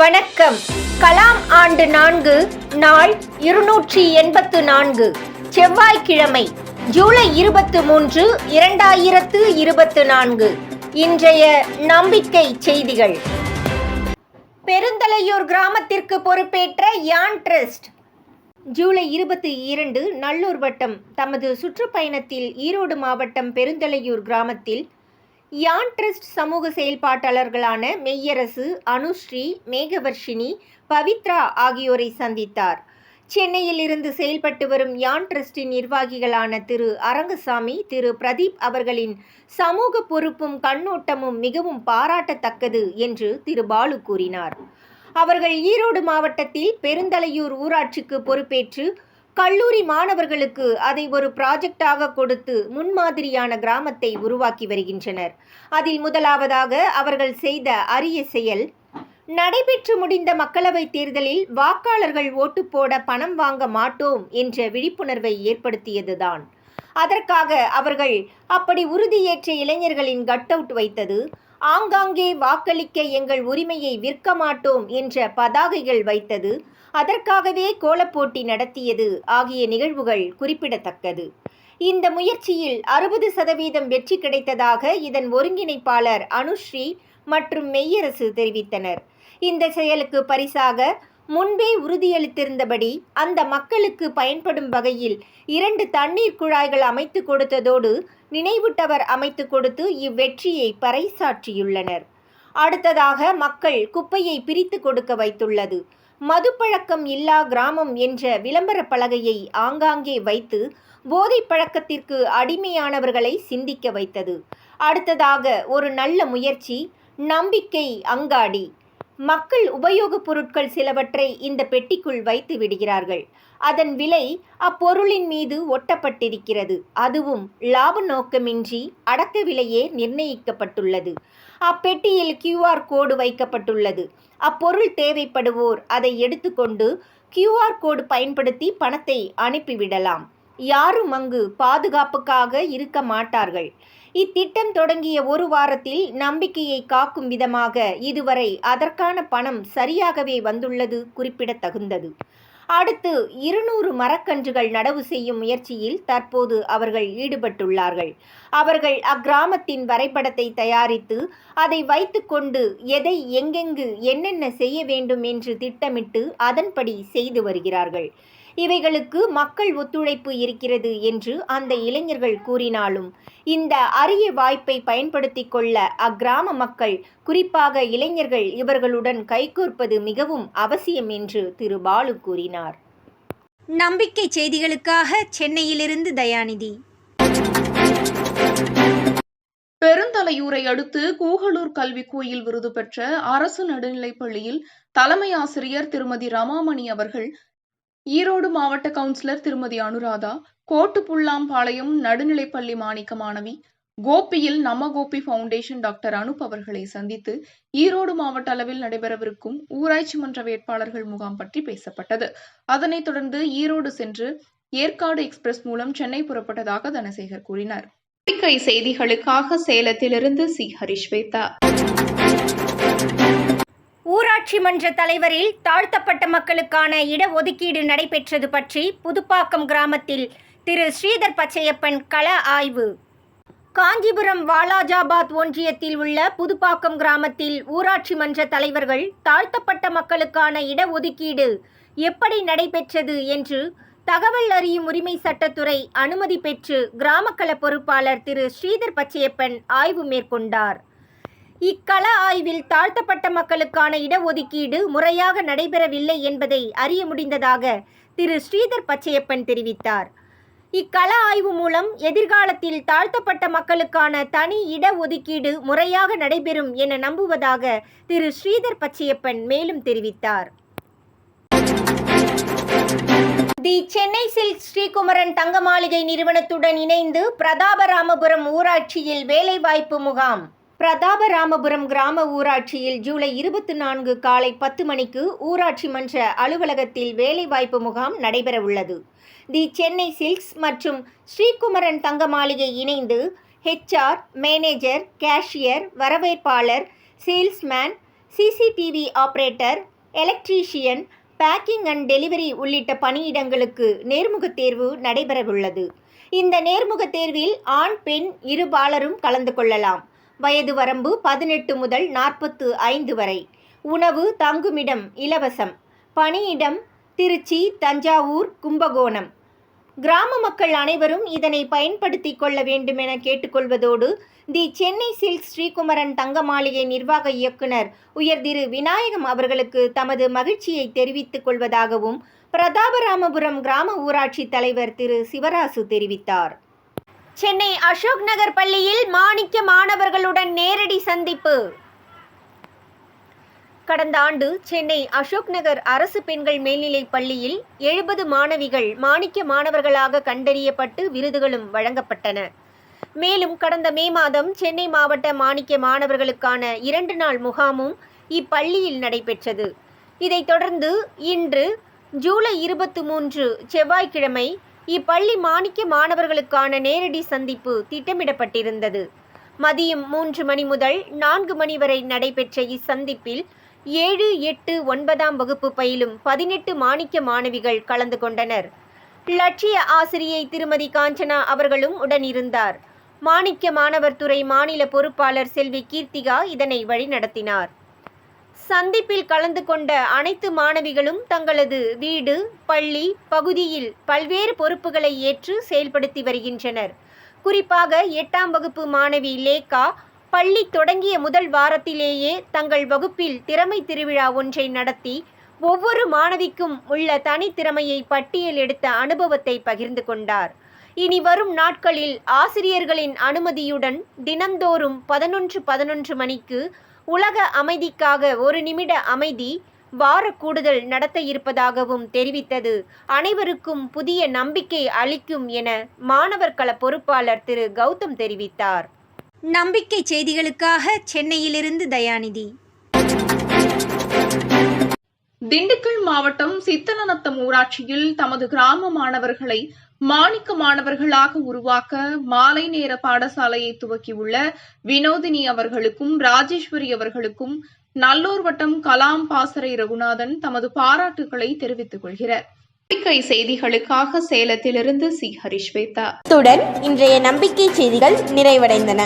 வணக்கம். கலாம் ஆண்டு நான்கு நாள் இருநூற்றி எண்பத்து நான்கு. செவ்வாய்க்கிழமை ஜூலை இருபத்து மூன்று இரண்டாயிரத்து இருபத்து நான்கு. இன்றைய நம்பிக்கை செய்திகள். பெருந்தலையூர் கிராமத்திற்கு பொறுப்பேற்ற யான் ட்ரஸ்ட். ஜூலை இருபத்தி இரண்டு நல்லூர் வட்டம் தமது சுற்றுப்பயணத்தில் ஈரோடு மாவட்டம் பெருந்தலையூர் கிராமத்தில் யான் ட்ரஸ்ட் சமூக செயல்பாட்டாளர்களான மெய்யரசு அனுஸ்ரீ மேகவர்ஷினி பவித்ரா ஆகியோரை சந்தித்தார். சென்னையில் இருந்து செயல்பட்டு வரும் யான் ட்ரஸ்டின் நிர்வாகிகளான திரு அரங்கசாமி திரு பிரதீப் அவர்களின் சமூக பொறுப்பும் கண்ணோட்டமும் மிகவும் பாராட்டத்தக்கது என்று திரு பாலு கூறினார். அவர்கள் ஈரோடு மாவட்டத்தில் பெருந்தலையூர் ஊராட்சிக்கு பொறுப்பேற்று கல்லூரி மாணவர்களுக்கு அதை ஒரு ப்ராஜெக்டாக கொடுத்து முன்மாதிரியான கிராமத்தை உருவாக்கி வருகின்றனர். அதில் முதலாவதாக அவர்கள் செய்த அரிய செயல் நடைபெற்று முடிந்த மக்களவைத் தேர்தலில் வாக்காளர்கள் ஓட்டு போட பணம் வாங்க மாட்டோம் என்ற விழிப்புணர்வை ஏற்படுத்தியதுதான். அதற்காக அவர்கள் அப்படி உறுதியேற்ற இளைஞர்களின் கட் அவுட் வைத்தது ஆங்காங்கே வாக்களிக்க எங்கள் உரிமையை விற்க மாட்டோம் என்ற பதாகைகள் வைத்தது. அதற்காகவே கோலப்போட்டி நடத்தியது ஆகிய நிகழ்வுகள் குறிப்பிடத்தக்கது. இந்த முயற்சியில் அறுபது சதவீதம் வெற்றி கிடைத்ததாக இதன் ஒருங்கிணைப்பாளர் அனுஸ்ரீ மற்றும் மெய்யரசு தெரிவித்தனர். இந்த செயலுக்கு பரிசாக முன்பே உறுதியளித்திருந்தபடி அந்த மக்களுக்கு பயன்படும் வகையில் இரண்டு தண்ணீர் குழாய்கள் அமைத்து கொடுத்ததோடு நினைவூட்டவர் அமைத்து கொடுத்து இவ்வெற்றியை பறைசாற்றியுள்ளனர். அடுத்ததாக மக்கள் குப்பையை பிரித்து கொடுக்க வைத்துள்ளது. மதுப்பழக்கம் இல்லா கிராமம் என்ற விளம்பர பலகையை ஆங்காங்கே வைத்து போதை பழக்கத்திற்கு அடிமையானவர்களை சிந்திக்க வைத்தது. அடுத்ததாக ஒரு நல்ல முயற்சி நம்பிக்கை அங்காடி. மக்கள் உபயோகப் பொருட்கள் சிலவற்றை இந்த பெட்டிக்குள் வைத்து விடுகிறார்கள். அதன் விலை அப்பொருளின் மீது ஒட்டப்பட்டிருக்கிறது. அதுவும் லாப நோக்கமின்றி அடக்க விலையே நிர்ணயிக்கப்பட்டுள்ளது. அப்பெட்டியில் கியூஆர் கோடு வைக்கப்பட்டுள்ளது. அப்பொருள் தேவைப்படுவோர் அதை எடுத்துக்கொண்டு கியூஆர் கோடு பயன்படுத்தி பணத்தை அனுப்பிவிடலாம். யாரும் அங்கு பாதுகாப்புக்காக இருக்க மாட்டார்கள். இத்திட்டம் தொடங்கிய ஒரு வாரத்தில் நம்பிக்கையை காக்கும் விதமாக இதுவரை அதற்கான பணம் சரியாகவே வந்துள்ளது குறிப்பிடத்தகுந்தது. அடுத்து இருநூறு மரக்கன்றுகள் நடவு செய்யும் முயற்சியில் தற்போது அவர்கள் ஈடுபட்டுள்ளார்கள். அவர்கள் அக்கிராமத்தின் வரைபடத்தை தயாரித்து அதை வைத்துக்கொண்டு எதை எங்கெங்கு என்னென்ன செய்ய வேண்டும் என்று திட்டமிட்டு அதன்படி செய்து வருகிறார்கள். இவைகளுக்கு மக்கள் ஒத்துழைப்பு இருக்கிறது என்று அந்த இளைஞர்கள் கூறினாலும் இந்த அரிய வாய்ப்பை பயன்படுத்தி கொள்ள அக்கிராம மக்கள் குறிப்பாக இளைஞர்கள் இவர்களுடன் கைகோர்ப்பது மிகவும் அவசியம் என்று திரு பாலு கூறினார். நம்பிக்கை செய்திகளுக்காக சென்னையிலிருந்து தயாநிதி. பெருந்தலையூரை அடுத்து கூகலூர் கல்வி கோயில் விருது பெற்ற அரசு நடுநிலைப் பள்ளியில் தலைமை ஆசிரியர் திருமதி ரமாமணி அவர்கள் ஈரோடு மாவட்ட கவுன்சிலர் திருமதி அனுராதா கோட்டுப்புல்லாம்பாளையம் நடுநிலைப்பள்ளி மாணிக்க மாணவி கோபியில் நம்ம கோபி ஃபவுண்டேஷன் டாக்டர் அனுப் அவர்களை சந்தித்து ஈரோடு மாவட்ட அளவில் நடைபெறவிருக்கும் ஊராட்சி மன்ற வேட்பாளர்கள் முகாம் பற்றி பேசப்பட்டது. அதனைத் தொடர்ந்து ஈரோடு சென்று ஏற்காடு எக்ஸ்பிரஸ் மூலம் சென்னை புறப்பட்டதாக தனசேகர் கூறினார். செய்திகளுக்காக சேலத்திலிருந்து சி. ஹரிஷ்வேதா. ஊராட்சி மன்ற தலைவரில் தாழ்த்தப்பட்ட மக்களுக்கான இடஒதுக்கீடு நடைபெற்றது பற்றி புதுப்பாக்கம் கிராமத்தில் திரு ஸ்ரீதர் பச்சையப்பன் கள ஆய்வு. காஞ்சிபுரம் வாலாஜாபாத் ஒன்றியத்தில் உள்ள புதுப்பாக்கம் கிராமத்தில் ஊராட்சி மன்ற தலைவர்கள் தாழ்த்தப்பட்ட மக்களுக்கான இடஒதுக்கீடு எப்படி நடைபெற்றது என்று தகவல் அறியும் உரிமை சட்டத்துறை அனுமதி பெற்று கிராமக்கல பொறுப்பாளர் திரு ஸ்ரீதர் பச்சையப்பன் ஆய்வு மேற்கொண்டார். இக்கள ஆய்வில் தாழ்த்தப்பட்ட மக்களுக்கான இடஒதுக்கீடு முறையாக நடைபெறவில்லை என்பதை அறிய முடிந்ததாக திரு. ஸ்ரீதர் பச்சையப்பன் தெரிவித்தார். இக்கள ஆய்வு மூலம் எதிர்காலத்தில் தாழ்த்தப்பட்ட மக்களுக்கான தனி இடஒதுக்கீடு முறையாக நடைபெறும் என நம்புவதாக திரு. ஸ்ரீதர் பச்சையப்பன் மேலும் தெரிவித்தார். தி சென்னை சில்க் ஸ்ரீகுமரன் தங்க மாளிகை நிறுவனத்துடன் இணைந்து பிரதாபராமபுரம் ஊராட்சியில் வேலைவாய்ப்பு முகாம். பிரதாபராமபுரம் கிராம ஊராட்சியில் ஜூலை இருபத்தி நான்கு காலை பத்து மணிக்கு ஊராட்சி மன்ற அலுவலகத்தில் வேலைவாய்ப்பு முகாம் நடைபெறவுள்ளது. தி சென்னை சில்க்ஸ் மற்றும் ஸ்ரீகுமரன் தங்க மாளிகை இணைந்து HR manager cashier வரவேற்பாளர் salesman CCTV operator electrician packing and delivery உள்ளிட்ட பணியிடங்களுக்கு நேர்முகத் தேர்வு நடைபெறவுள்ளது. இந்த நேர்முகத் தேர்வில் ஆண் பெண் இருபாலரும் கலந்து கொள்ளலாம். வயது வரம்பு பதினெட்டு முதல் நாற்பத்து ஐந்து வரை. உணவு தங்குமிடம் இலவசம். பணியிடம் திருச்சி தஞ்சாவூர் கும்பகோணம். கிராம மக்கள் அனைவரும் இதனை பயன்படுத்தி கொள்ள வேண்டும் என கேட்டுக்கொள்வதோடு தி சென்னை சில்க் ஸ்ரீகுமரன் தங்க மாளிகை நிர்வாக இயக்குனர் உயர் திரு விநாயகம் அவர்களுக்கு தமது மகிழ்ச்சியை தெரிவித்துக் கொள்வதாகவும் பிரதாபராமபுரம் கிராம ஊராட்சி தலைவர் திரு சிவராசு தெரிவித்தார். சென்னை அசோக் நகர் பள்ளியில் மாணிக்க மாணவர்களுடன் நேரடி சந்திப்பு. கடந்த ஆண்டு சென்னை அசோக் நகர் அரசு பெண்கள் மேல்நிலைப் பள்ளியில் எழுபது மாணவிகள் மாணிக்க மாணவர்களாக கண்டறியப்பட்டு விருதுகளும் வழங்கப்பட்டன. மேலும் கடந்த மே மாதம் சென்னை மாவட்ட மாணிக்க மாணவர்களுக்கான இரண்டு நாள் முகாமும் இப்பள்ளியில் நடைபெற்றது. இதைத் தொடர்ந்து இன்று ஜூலை இருபத்தி மூன்று செவ்வாய்க்கிழமை இப்பள்ளி மாணிக்க மாணவர்களுக்கான நேரடி சந்திப்பு திட்டமிடப்பட்டிருந்தது. மதியம் மூன்று மணி முதல் நான்கு மணி வரை நடைபெற்ற இச்சந்திப்பில் ஏழு எட்டு ஒன்பதாம் வகுப்பு பயிலும் பதினெட்டு மாணிக்க மாணவிகள் கலந்து கொண்டனர். லட்சிய ஆசிரியை திருமதி காஞ்சனா அவர்களும் உடனிருந்தார். மாணிக்க மாணவர் துறை மாநில பொறுப்பாளர் செல்வி கீர்த்திகா இதனை வழிநடத்தினார். சந்திப்பில் கலந்து கொண்ட அனைத்து மாணவிகளும் தங்களது வீடு பள்ளி பகுதியில் பல்வேறு பொறுப்புகளை ஏற்று செயல்படுத்தி வருகின்றனர். குறிப்பாக எட்டாம் வகுப்பு மாணவி லேகா பள்ளி தொடங்கிய முதல் வாரத்திலேயே தங்கள் வகுப்பில் திறமை திருவிழா ஒன்றை நடத்தி ஒவ்வொரு மாணவிக்கும் உள்ள தனித்திறமையை பட்டியல் எடுத்த அனுபவத்தை பகிர்ந்து கொண்டார். இனி வரும் நாட்களில் ஆசிரியர்களின் அனுமதியுடன் தினந்தோறும் பதினொன்று பதினொன்று மணிக்கு உலக அமைதிக்காக ஒரு நிமிட அமைதி வார கூடுதல் நடத்த இருப்பதாகவும் தெரிவித்தது. அனைவருக்கும் புதிய நம்பிக்கை அளிக்கும் என மாணவர் கள பொறுப்பாளர் திரு. கௌதம் தெரிவித்தார். நம்பிக்கை செய்திகளுக்காக சென்னையிலிருந்து தயாநிதி. திண்டுக்கல் மாவட்டம் சித்தனநத்தம் ஊராட்சியில் தமது கிராம மாணவர்களை மாணிக்க மாணவர்களாக உருவாக்க மாலை நேர பாடசாலையை துவக்கியுள்ள வினோதினி அவர்களுக்கும் ராஜேஸ்வரி அவர்களுக்கும் நல்லூர் வட்டம் கலாம் பாசறை ரகுநாதன் தமது பாராட்டுகளை தெரிவித்துக் கொள்கிறார். நம்பிக்கை செய்திகளுக்காக சேலத்திலிருந்து சி. ஹரிஸ்வேதா இத்துடன் இன்றைய நம்பிக்கை செய்திகள் நிறைவடைந்தன.